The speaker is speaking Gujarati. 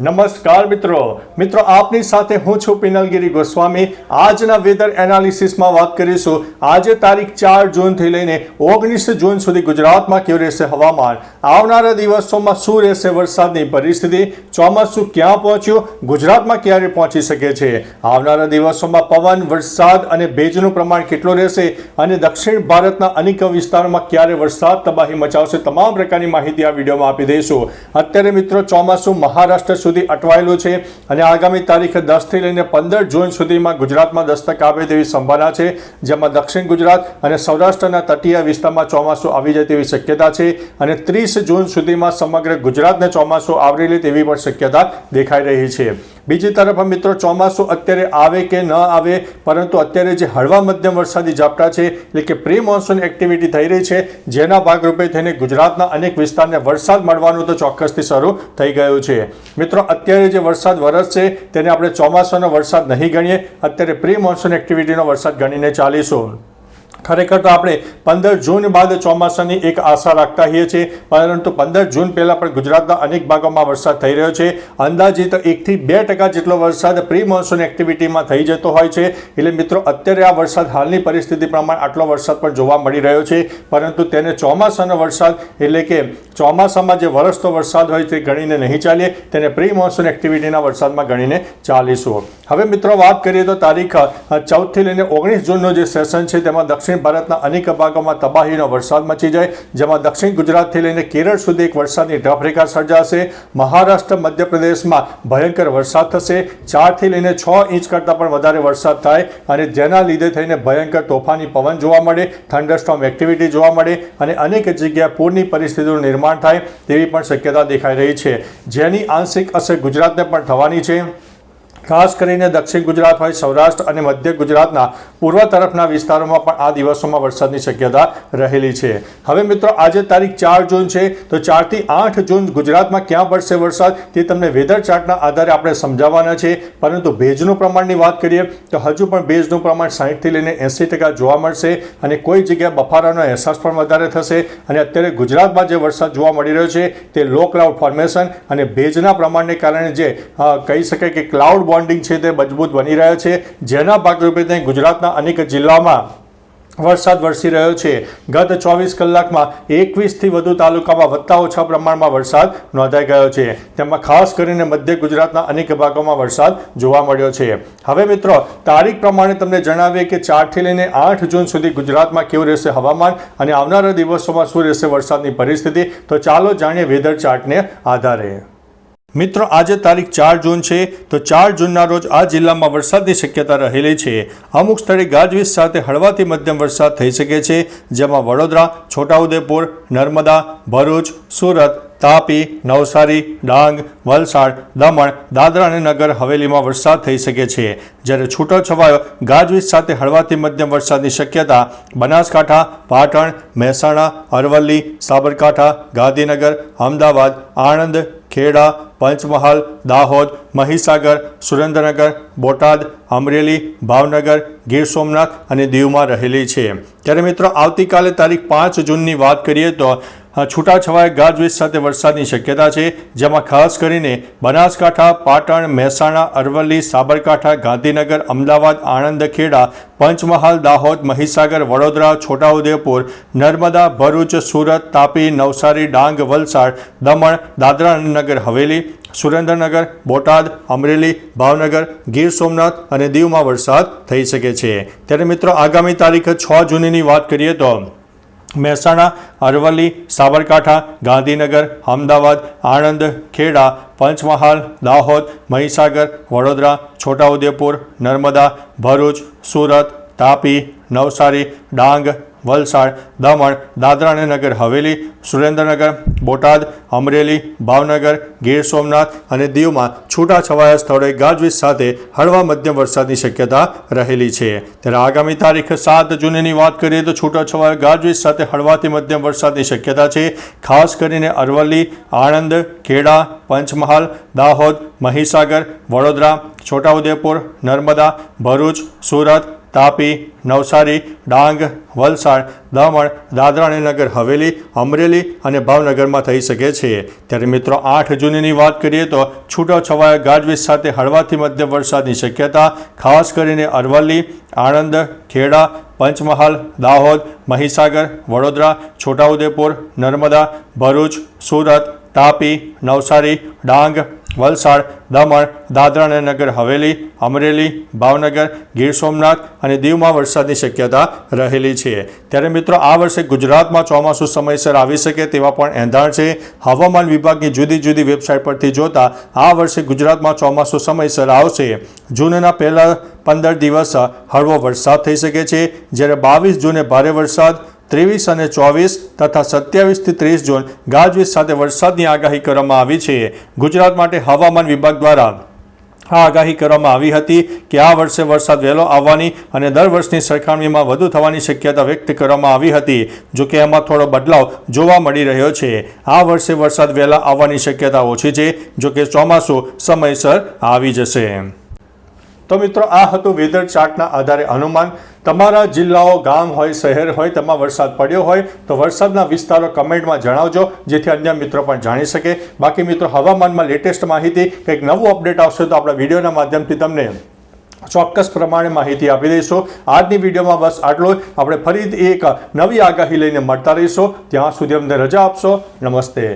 નમસ્કાર મિત્રો. મિત્રો, આપની સાથે હું છું પિનલગીરી ગોસ્વામી. આજના વેધર એનાલિસિસમાં વાત કરીશું. આજે તારીખ ચાર જૂનથી લઈને ઓગણીસ જૂન સુધી ગુજરાતમાં કેવું રહેશે હવામાન? આવનારા દિવસોમાં શું રહેશે વરસાદની પરિસ્થિતિ? ચોમાસું ક્યાં પહોંચ્યું? ગુજરાતમાં ક્યારે પહોંચી શકે છે? આવનારા દિવસોમાં પવન, વરસાદ અને ભેજનું પ્રમાણ કેટલું રહેશે? અને દક્ષિણ ભારતના અનેક વિસ્તારોમાં ક્યારે વરસાદ તબાહી મચાવશે? તમામ પ્રકારની માહિતી આ વિડીયોમાં આપી દઈશું. અત્યારે મિત્રો, ચોમાસું મહારાષ્ટ્ર સુધી અટવાયેલું છે અને આગામી તારીખ દસથી લઈને પંદર જૂન સુધીમાં ગુજરાતમાં દસ્તક આવે તેવી સંભાવના છે. જેમાં દક્ષિણ ગુજરાત અને સૌરાષ્ટ્રના તટીય વિસ્તારમાં ચોમાસું આવી જાય તેવી શક્યતા છે અને ત્રીસ જૂન સુધીમાં સમગ્ર ગુજરાતને ચોમાસું આવરી લે તેવી પણ શક્યતા દેખાઈ રહી છે. બીજી તરફ મિત્રો ચોમાસું અત્યારે આવે કે ન આવે, પરંતુ અત્યારે જે હળવા મધ્યમ વરસાદી ઝાપટા છે, એટલે કે પ્રી મોન્સૂન એક્ટિવિટી થઈ રહી છે, જેના ભાગરૂપે થઈને ગુજરાતના અનેક વિસ્તારને વરસાદ મળવાનું તો ચોક્કસથી શરૂ થઈ ગયું છે. મિત્રો, અત્યારે જે વરસાદ વરસશે તેને આપણે ચોમાસાનો વરસાદ નહીં ગણીએ, અત્યારે પ્રી મોન્સૂન એક્ટિવિટીનો વરસાદ ગણીને ચાલીશું. ખરેખર તો આપણે પંદર જૂન બાદ ચોમાસાની એક આશા રાખતા હોઈએ છીએ, પરંતુ પંદર જૂન પહેલાં પણ ગુજરાતના અનેક ભાગોમાં વરસાદ થઈ રહ્યો છે. અંદાજિત એકથી બે ટકા જેટલો વરસાદ પ્રી મોન્સૂન એક્ટિવિટીમાં થઈ જતો હોય છે. એટલે મિત્રો, અત્યારે આ વરસાદ હાલની પરિસ્થિતિ પ્રમાણે આટલો વરસાદ પણ જોવા મળી રહ્યો છે. પરંતુ તેને ચોમાસાનો વરસાદ, એટલે કે ચોમાસામાં જે વરસતો વરસાદ હોય તે ગણીને નહીં ચાલીએ. તેને પ્રી મોન્સૂન એક્ટિવિટીના વરસાદમાં ગણીને ચાલીશું. હવે મિત્રો વાત કરીએ તો તારીખ ચૌદથી લઈને ઓગણીસ જૂનનો જે સેશન છે, તેમાં દક્ષિણ ભારતના અનેક ભાગોમાં તબાહીનો વરસાદ મચી જાય. જેમાં દક્ષિણ ગુજરાતથી લઈને કેરળ સુધી એક વરસાદની ઢફરેખા સર્જાશે. મહારાષ્ટ્ર, મધ્યપ્રદેશમાં ભયંકર વરસાદ થશે. ચારથી લઈને છ ઇંચ કરતાં પણ વધારે વરસાદ થાય અને જેના લીધે થઈને ભયંકર તોફાની પવન જોવા મળે થંડરસ્ટોમ એક્ટિવિટી જોવા મળે અને અનેક જગ્યાએ પૂરની પરિસ્થિતિનું નિર્માણ થાય તેવી પણ શક્યતા દેખાઈ રહી છે. જેની આંશિક અસર ગુજરાતને પણ થવાની છે. ખાસ કરીને દક્ષિણ ગુજરાત હોય સૌરાષ્ટ્ર અને મધ્ય ગુજરાતના પૂર્વ તરફના વિસ્તારોમાં પણ આ દિવસોમાં વરસાદની શક્યતા રહેલી છે. હવે મિત્રો, આજે તારીખ ચાર જૂન છે, તો ચારથી આઠ જૂન ગુજરાતમાં ક્યાં પડશે વરસાદ તે તમને વેધર ચાર્ટના આધારે આપણે સમજાવવાના છે. પરંતુ ભેજનું પ્રમાણની વાત કરીએ, તો હજુ પણ ભેજનું પ્રમાણ સાહીઠથી લઈને એંસી ટકા જોવા મળશે અને કોઈ જગ્યાએ બફારાનો અહેસાસ પણ વધારે થશે. અને અત્યારે ગુજરાતમાં જે વરસાદ જોવા મળી રહ્યો છે, તે લો ક્લાઉડ ફોર્મેશન અને ભેજના પ્રમાણને કારણે જે કહી શકાય કે ક્લાઉડ બોન્ડિંગ છે તે મજબૂત બની રહ્યો છે. જેના ભાગરૂપે ત્યાં ગુજરાતના અનેક જિલ્લામાં વરસાદ વરસી રહ્યો છે. ગત ચોવીસ કલાકમાં એકવીસથી વધુ તાલુકામાં વધતા ઓછા પ્રમાણમાં વરસાદ નોંધાઈ ગયો છે. તેમાં ખાસ કરીને મધ્ય ગુજરાતના અનેક ભાગોમાં વરસાદ જોવા મળ્યો છે. હવે મિત્રો, તારીખ પ્રમાણે તમને જણાવીએ કે ચારથી લઈને આઠ જૂન સુધી ગુજરાતમાં કેવું રહેશે હવામાન અને આવનારા દિવસોમાં શું રહેશે વરસાદની પરિસ્થિતિ. તો ચાલો જાણીએ વેધર ચાર્ટને આધારે. મિત્રો, આજે તારીખ ચાર જૂન છે, તો ચાર જૂનના રોજ આ જિલ્લામાં વરસાદની શક્યતા રહેલી છે. અમુક સ્થળે ગાજવીજ સાથે હળવાથી મધ્યમ વરસાદ થઈ શકે છે, જેમાં વડોદરા, છોટાઉદેપુર, નર્મદા, ભરૂચ, સુરત તાપી, નવસારી, ડાંગ, વલસાડ, દમણ, દાદરા અને નગર હવેલીમાં વરસાદ થઈ શકે છે. જ્યારે છૂટો છવાયો ગાજવીજ સાથે હળવાથી મધ્યમ વરસાદની શક્યતા બનાસકાંઠા, પાટણ, મહેસાણા, અરવલ્લી, સાબરકાંઠા, ગાંધીનગર, અમદાવાદ, આણંદ, ખેડા, પંચમહાલ, દાહોદ, મહીસાગર, સુરેન્દ્રનગર, બોટાદ, અમરેલી, ભાવનગર, ગીર સોમનાથ અને દીવમાં રહેલી છે. ત્યારે મિત્રો, આવતીકાલે તારીખ પાંચ જૂનની વાત કરીએ તો છૂટાછવાયા ગાજવીજ સાથે વરસાદની શક્યતા છે, જેમાં ખાસ કરીને બનાસકાંઠા, પાટણ, મહેસાણા, અરવલ્લી, સાબરકાંઠા, ગાંધીનગર, અમદાવાદ આણંદ ખેડા પંચમહાલ, દાહોદ, મહીસાગર, વડોદરા, છોટાઉદેપુર, નર્મદા, ભરૂચ, સુરત, તાપી, નવસારી, ડાંગ, વલસાડ, દમણ, દાદરા નગર, હવેલી, સુરેન્દ્રનગર, બોટાદ, અમરેલી, ભાવનગર, ગીર સોમનાથ અને દીવમાં વરસાદ થઈ શકે છે. ત્યારે મિત્રો, આગામી તારીખ છ જૂનની વાત કરીએ તો મહેસાણા, અરવલ્લી, સાબરકાંઠા, ગાંધીનગર, અમદાવાદ, આણંદ, ખેડા, પંચમહાલ, દાહોદ, મહીસાગર, વડોદરા, છોટાઉદેપુર, નર્મદા, ભરૂચ, સુરત, તાપી, નવસારી, ડાંગ વલસાડ, દમણ, દાદરા અને નગર, હવેલી, સુરેન્દ્રનગર, બોટાદ, અમરેલી, ભાવનગર, ગીર સોમનાથ અને દીવમાં છૂટાછવાયા સ્થળોએ ગાજવીજ સાથે હળવા મધ્યમ વરસાદની શક્યતા રહેલી છે. ત્યારે આગામી તારીખ સાત જૂનની વાત કરીએ તો છૂટાછવાયા ગાજવીજ સાથે હળવાથી મધ્યમ વરસાદની શક્યતા છે. ખાસ કરીને અરવલ્લી, આણંદ, ખેડા, પંચમહાલ, દાહોદ, મહીસાગર, વડોદરા, છોટાઉદેપુર, નર્મદા, ભરૂચ, સુરત તાપી, નવસારી, ડાંગ, વલસાડ, દમણ દાદરા અને નગર, હવેલી, અમરેલી અને ભાવનગરમાં થઈ શકે છે. ત્યારે મિત્રો, આઠ જૂનની વાત કરીએ તો છૂટાછવાયા ગાજવીજ સાથે હળવાથી મધ્યમ વરસાદની શક્યતા, ખાસ કરીને અરવલ્લી, આણંદ, ખેડા, પંચમહાલ, દાહોદ, મહીસાગર, વડોદરા, છોટાઉદેપુર, નર્મદા, ભરૂચ, સુરત, તાપી, નવસારી, ડાંગ વલસાડ, દમણ, દાદરા અને નગર હવેલી, અમરેલી, ભાવનગર, ગીર સોમનાથ અને દીવમાં વરસાદની શક્યતા રહેલી છે. ત્યારે મિત્રો, આ વર્ષે ગુજરાતમાં ચોમાસું સમયસર આવી શકે તેવા પણ એંધાણ છે. હવામાન વિભાગની જુદી જુદી વેબસાઇટ પરથી જોતા આ વર્ષે ગુજરાતમાં ચોમાસું સમયસર આવશે. જૂનના પહેલા પંદર દિવસ હળવો વરસાદ થઈ શકે છે. જ્યારે બાવીસ જૂને ભારે વરસાદ ત્રેવીસ અને ચોવીસ તથા સત્યાવીસથી ત્રીસ જૂન ગાજવીજ સાથે વરસાદની આગાહી કરવામાં આવી છે. ગુજરાત માટે હવામાન વિભાગ દ્વારા આ આગાહી કરવામાં આવી હતી કે આ વર્ષે વરસાદ વહેલો આવવાની અને દર વર્ષની સરખામણીમાં વધુ થવાની શક્યતા વ્યક્ત કરવામાં આવી હતી, જો કે એમાં થોડો બદલાવ જોવા મળી રહ્યો છે. આ વર્ષે વરસાદ વહેલા આવવાની શક્યતા ઓછી છે, જો કે ચોમાસું સમયસર આવી જશે. તો મિત્રો, આ હતું વેધર ચાર્ટના આધારે અનુમાન. તમારા જિલ્લાઓ, ગામ હોય, શહેર હોય, તેમાં વરસાદ પડ્યો હોય, તો વરસાદના વિસ્તારો કમેન્ટમાં જણાવજો, જેથી અન્ય મિત્રો પણ જાણી શકે. બાકી મિત્રો, હવામાનમાં લેટેસ્ટ માહિતી, કંઈક નવું અપડેટ આવશે તો આપણા વિડીયોના માધ્યમથી તમને ચોક્કસ પ્રમાણે માહિતી આપી દઈશું. આજની વિડીયોમાં બસ આટલો આપણે ફરીથી એક નવી આગાહી લઈને મળતા રહીશું. ત્યાં સુધી અમને રજા આપશો. નમસ્તે.